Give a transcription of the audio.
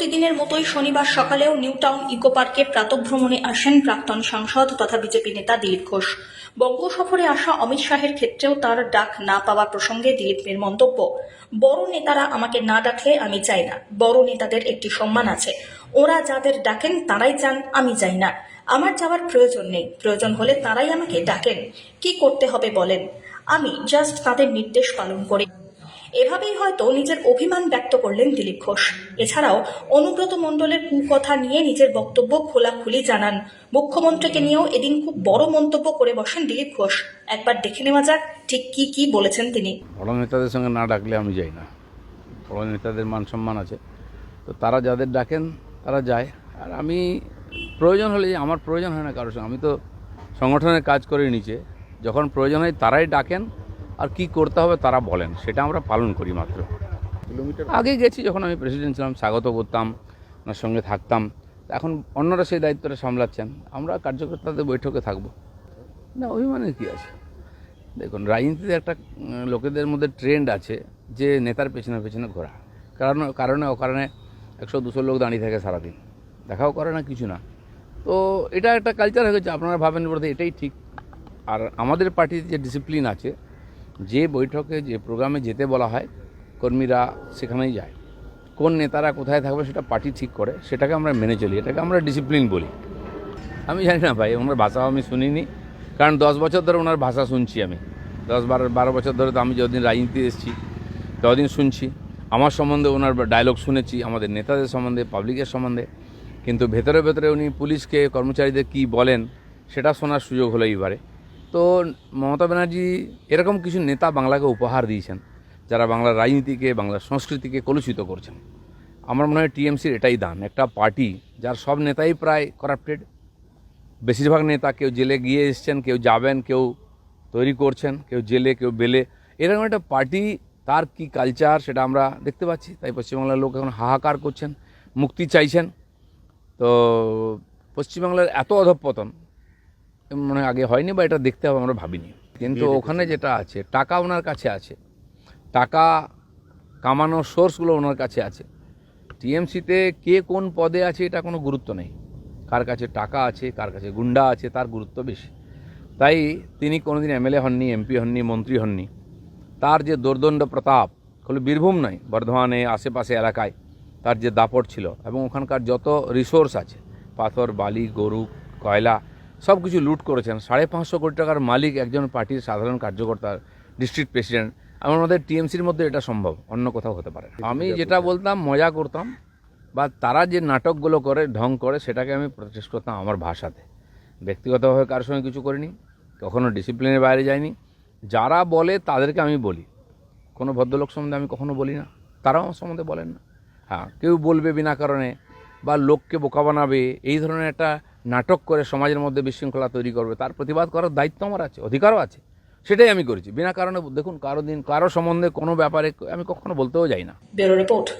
প্রতিদিনের মতোই শনিবার সকালেও নিউ টাউন ইকো পার্কে প্রাতভ্রমণে আসেন প্রাক্তন সাংসদ তথা বিজেপি নেতা দিলীপ ঘোষ। বঙ্গ সফরে আসা অমিত শাহের ক্ষেত্রেও তার ডাক না পাওয়া প্রসঙ্গে দিলীপের মন্তব্য, বড় নেতারা আমাকে না ডাকলে আমি চাই না। বড় নেতাদের একটি সম্মান আছে। ওরা যাদের ডাকেন তারাই চান, আমি চাই না। আমার যাওয়ার প্রয়োজন নেই। প্রয়োজন হলে তারাই আমাকে ডাকেন। কি করতে হবে বলেন। আমি জাস্ট তাদের নির্দেশ পালন করি এভাবেই হয়তো নিজের অভিমান ব্যক্ত করলেন দিলীপ ঘোষ। এছাড়াও অনুব্রত মণ্ডলের কুকথা নিয়ে নিজের বক্তব্য খোলাখুলি জানান। মুখ্যমন্ত্রীকে নিয়েও এদিন খুব বড় মন্তব্য করে বসেন দিলীপ ঘোষ। একবার দেখে নেওয়া যাক ঠিক কি কি বলেছেন তিনি। বড় নেতাদের সঙ্গে না ডাকলে আমি যাই না। বড় নেতাদের মান সম্মান আছে। তো তারা যাদের ডাকেন, তারা যায়। আর আমি প্রয়োজন হলে, আমার প্রয়োজন হয় না কারোর সঙ্গে। আমি তো সংগঠনের কাজ করে নিচে। যখন প্রয়োজন হয় তারাই ডাকেন আর কি করতে হবে তারা বলেন সেটা আমরা পালন করি মাত্র। কিলোমিটার? আগে গেছি যখন আমি প্রেসিডেন্ট ছিলাম স্বাগত করতাম ওনার সঙ্গে থাকতাম। এখন অন্যরা সেই দায়িত্বটা সামলাচ্ছেন। আমরা কার্যকর্তাদের বৈঠকে থাকব। না অভিমানের কী আছে? দেখুন রাজনীতিতে একটা লোকেদের মধ্যে ট্রেন্ড আছে যে নেতার পেছনে পেছনে ঘোরা। কারণ কারণে অকারণে একশো দুশো লোক দাঁড়িয়ে থাকে সারাদিন। দেখাও করে না কিছু না। তো এটা একটা কালচার হয়ে গেছে আপনারা ভাবেন বলতে এটাই ঠিক। আর আমাদের পার্টিতে যে ডিসিপ্লিন আছে যে বৈঠকে, যে প্রোগ্রামে যেতে বলা হয়, কর্মীরা সেখানেই যায়। কোন নেতারা কোথায় থাকবে সেটা পার্টি ঠিক করে, সেটাকে আমরা মেনে চলি, এটাকে আমরা ডিসিপ্লিন বলি। আমি জানি না ভাই, ওনার ভাষাও আমি শুনিনি, কারণ দশ বছর ধরে ওনার ভাষা শুনছি আমি। দশ বারো বারো বছর ধরে তো আমি যতদিন রাজনীতি এসেছি, ততদিন শুনছি। আমার সম্বন্ধে ওনার ডায়লগ শুনেছি, আমাদের নেতাদের সম্বন্ধে পাবলিকের সম্বন্ধে। কিন্তু ভেতরে ভেতরে উনি পুলিশকে, কর্মচারীদের কি বলেন, সেটা শোনার সুযোগ হলো এইবারে। তো মমতা ব্যানার্জি এরকম কিছু নেতা বাংলাকে উপহার দিয়েছেন, যারা বাংলার রাজনীতিকে, বাংলার সংস্কৃতিকে কলুষিত করছেন। আমার মনে হয় টিএমসির এটাই দান, একটা পার্টি যার সব নেতাই প্রায় করাপ্টেড বেশিরভাগ নেতা কেউ জেলে গিয়ে এসছেন, কেউ যাবেন, কেউ তৈরি করছেন, কেউ জেলে, কেউ বেলে। এরকম একটা পার্টি, তার কি কালচার সেটা আমরা দেখতে পাচ্ছি। তাই পশ্চিমবাংলার লোক এখন হাহাকার করছেন, মুক্তি চাইছেন। তো পশ্চিমবাংলার এত অধঃপতন মনে হয় আগে হয়নি বা এটা দেখতে হবে আমরা ভাবিনি। কিন্তু ওখানে যেটা আছে টাকা ওনার কাছে আছে। টাকা কামানোর সোর্সগুলো ওনার কাছে আছে। টিএমসিতে কে কোন পদে আছে এটা কোনো গুরুত্ব নেই। কার কাছে টাকা আছে কার কাছে গুন্ডা আছে তার গুরুত্ব বেশি। তাই তিনি কোনোদিন এমএলএ হননি এমপি হননি মন্ত্রী হননি। তার যে দোর্দণ্ড প্রতাপ হলো বীরভূম নয় বর্ধমানে আশেপাশে এলাকায় তার যে দাপট ছিল এবং ওখানকার যত রিসোর্স আছে পাথর বালি গরু কয়লা সব কিছু লুট করেছেন। সাড়ে পাঁচশো কোটি টাকার মালিক একজন পার্টির সাধারণ কার্যকর্তা ডিস্ট্রিক্ট প্রেসিডেন্ট আমার মধ্যে টিএমসির মধ্যে এটা সম্ভব অন্য কোথাও হতে পারে। আমি যেটা বলতাম মজা করতাম বা তারা যে নাটকগুলো করে ঢং করে সেটাকে আমি প্রচেষ্ট করতাম আমার ভাষাতে। ব্যক্তিগতভাবে কারোর সঙ্গে কিছু করিনি কখনো ডিসিপ্লিনের বাইরে যাইনি। যারা বলে তাদেরকে আমি বলি। কোনো ভদ্রলোক সম্বন্ধে আমি কখনো বলি না। তারাও আমার সম্বন্ধে বলেন না। হ্যাঁ কেউ বলবে বিনা কারণে বা লোককে বোকা বানাবে এই ধরনের একটা নাটক করে সমাজের মধ্যে বিশৃঙ্খলা তৈরি করবে, তার প্রতিবাদ করার দায়িত্ব আমার আছে, অধিকারও আছে। সেটাই আমি করেছি, বিনা কারণে, দেখুন, কারও দিন, কারও সম্বন্ধে কোনো ব্যাপারে আমি কখনো বলতেও যাই না। রিপোর্ট।